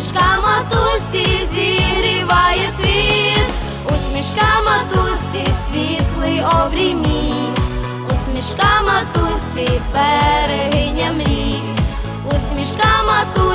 усмішка матусі, зігріває світ, усмішка матусі, світлий обрій мій, усмішка матусі, берегиня мрій, усмішка матусі,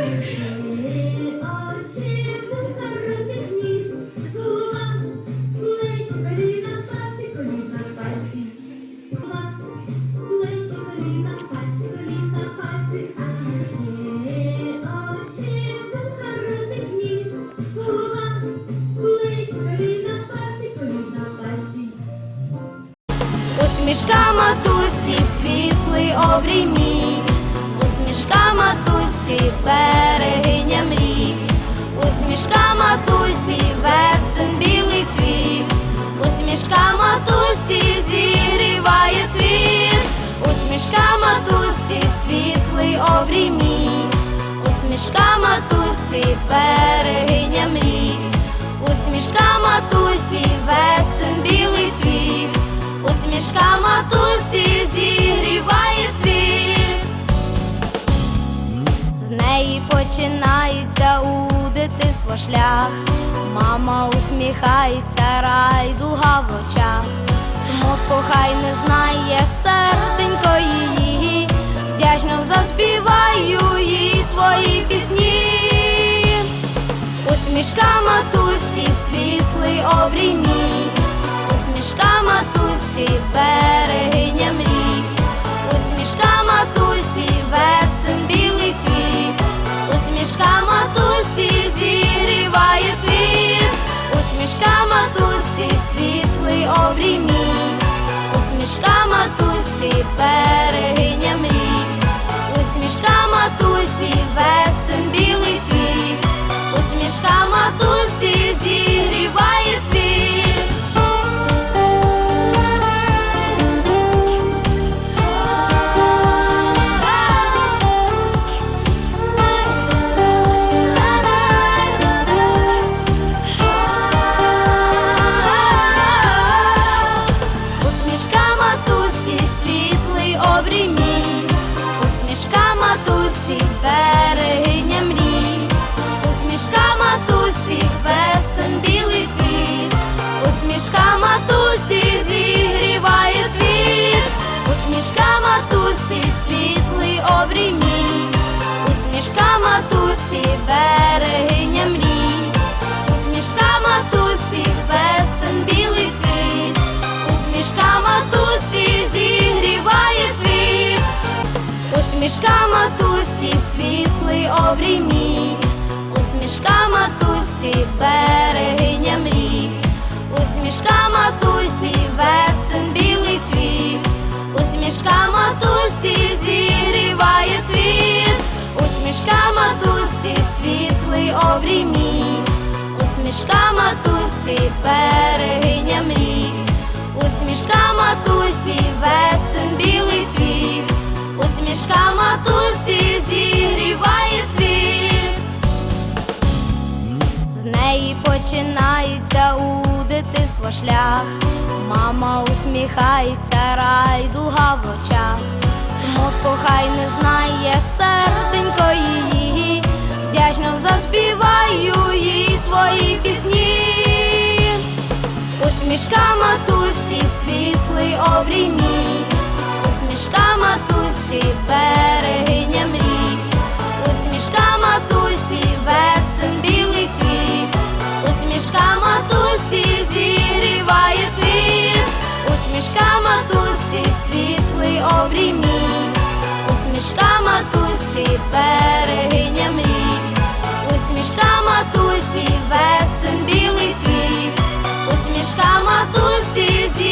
Revolution. Матусі, берегиня мрій, усмішка матусі, весен білий цвіт, усмішка матусі, зігріває світ, усмішка матусі, світлий обрій мій, усмішка матусі, берегиня мрій, усмішка матусі, весен білий цвіт. Усмішка матусі починається у дитинство шлях. Мама усміхається, райдуга в очах. Смутку хай не знає серденько її. Вдячно заспіваю їй свої пісні. Усмішка матусі, світлий обрій мій, усмішка матусі, матусі, берегиня мрій, усмішка матусі, весен білий цвіт, усмішка матусі, зігріває світ. Усмішка матусі, світлий обрій мій, усмішка матусі, берегиня мрій, усмішка матусі, весен білий цвіт, усмішка матусі усмішка матусі, світлий обрій мій, усмішка матусі, берегиня мрій, усмішка матусі, весен білий цвіт, усмішка матусі зігріває світ. З неї починається у дитинство шлях. Мама усміхається, райдуга в очах. Смутку хай не знає серденько її. Вдячно заспіваю їй свої пісні. Усмішка матусі, світлий обрій мій, усмішка матусі, берегиня мрій, усмішка матусі, весен білий цвіт, усмішка матусі зігріває світ, усмішка матусі, світлий обрій мій, усмішка матусі, берегиня мрій, усмішка матусі, весен білий цвіт, усмішка матусі.